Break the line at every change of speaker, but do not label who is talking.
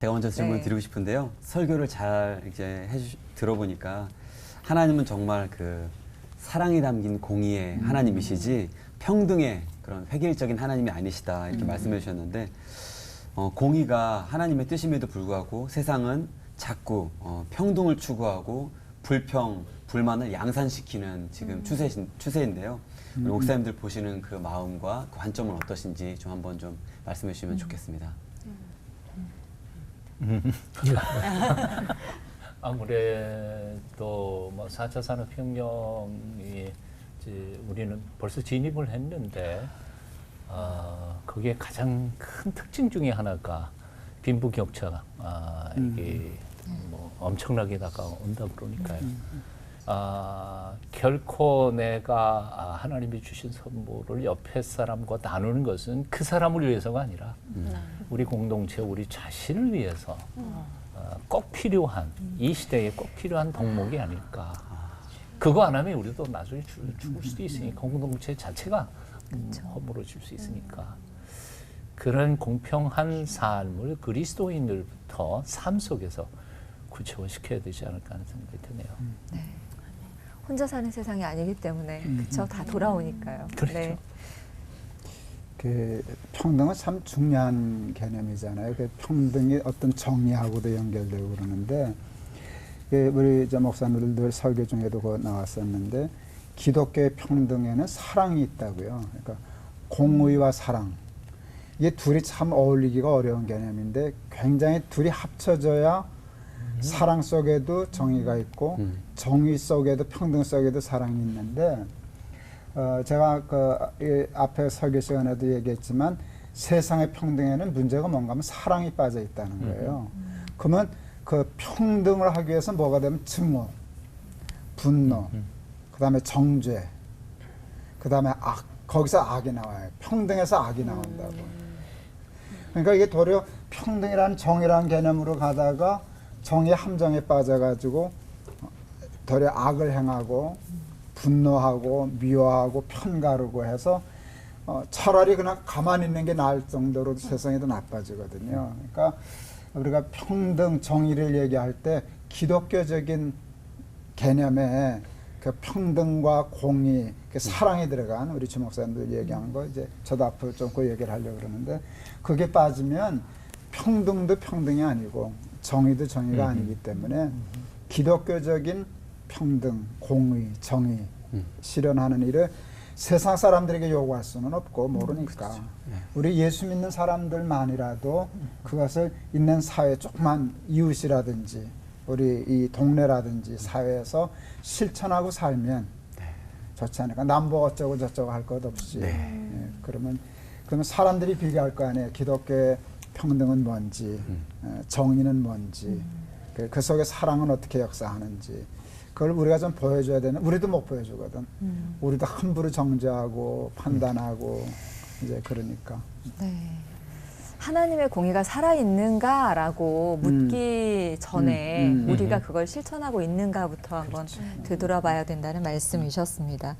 제가 먼저 질문
네.
드리고 싶은데요. 설교를 잘 이제 해주 들어보니까 하나님은 정말 그 사랑이 담긴 공의의 하나님이시지 평등의 그런 획일적인 하나님이 아니시다 이렇게 말씀해 주셨는데 어, 공의가 하나님의 뜻임에도 불구하고 세상은 자꾸 어, 평등을 추구하고 불평, 불만을 양산시키는 지금 추세 추세인데요. 우리 목사님들 보시는 그 마음과 그 관점은 어떠신지 좀 한번 좀 말씀해 주시면 좋겠습니다.
아무래도 뭐 4차 산업혁명이 이제 우리는 벌써 진입을 했는데 어, 거기에 가장 큰 특징 중에 하나가 빈부격차가 아, 이게 뭐 엄청나게 다가온다 그러니까요. 아, 결코 내가 아, 하나님이 주신 선물을 옆에 사람과 나누는 것은 그 사람을 위해서가 아니라 우리 공동체, 우리 자신을 위해서 어, 꼭 필요한 이 시대에 꼭 필요한 덕목이 아닐까. 그거 안 하면 우리도 나중에 죽- 죽을 수도 있으니까 공동체 자체가 음, 허물어질 수 있으니까. 그런 공평한 삶을 그리스도인들부터 삶 속에서 구체화시켜야 되지 않을까 하는 생각이 드네요.
혼자 사는 세상이 아니기 때문에 그쵸 다 돌아오니까요.
그렇죠.
네.
그 평등은 참 중요한 개념이잖아요. 그 평등이 어떤 정의하고도 연결되고 그러는데 그 우리 이제 목사님들 설교 중에도 그 나왔었는데 기독교의 평등에는 사랑이 있다고요. 그러니까 공의와 사랑 이게 둘이 참 어울리기가 어려운 개념인데 굉장히 둘이 합쳐져야 사랑 속에도 정의가 있고
음.
정의 속에도 평등 속에도 사랑이 있는데 어, 제가 그이 앞에 설교 시간에도 얘기했지만 세상의 평등에는 문제가 뭔가 하면 사랑이 빠져 있다는 거예요. 그러면 그 평등을 하기 위해서 뭐가 되면 증오, 분노, 그다음에 정죄, 그 다음에 악 거기서 악이 나와요. 평등에서 악이 나온다고. 그러니까 이게 도리어 평등이라는 정의라는 개념으로 가다가 정의 함정에 빠져가지고 도리어 악을 행하고 분노하고 미워하고 편가르고 해서 어, 차라리 그냥 가만히 있는 게 나을 정도로 세상이 더 나빠지거든요. 그러니까 우리가 평등 정의를 얘기할 때 기독교적인 개념에 그 평등과 공의, 그 사랑이 들어간 우리 주목사님들 얘기하는 거 이제 저도 앞으로 좀그 얘기를 하려고 그러는데 그게 빠지면 평등도 평등이 아니고 정의도 정의가 아니기 때문에 기독교적인 평등, 공의, 정의 실현하는 일을 세상 사람들에게 요구할 수는 없고 모르니까. 우리 예수 믿는 사람들만이라도 그것을 있는 사회 조그만 이웃이라든지 우리 이 동네라든지 사회에서 실천하고 살면 좋지 않을까. 남보 어쩌고 저쩌고 할 것 없이. 예, 그러면 그러면 사람들이 비교할 거 아니에요. 기독교의 평등은 뭔지 어, 정의는 뭔지 그, 그 속에 사랑은 어떻게 역사하는지 그걸 우리가 좀 보여줘야 되는 우리도 못 보여주거든. 우리도 함부로 정죄하고 판단하고 이제 그러니까.
네. 하나님의 공의가 살아있는가라고 묻기 전에
음, 음,
우리가 그걸 실천하고 있는가부터 한번 되돌아봐야 된다는 말씀이셨습니다.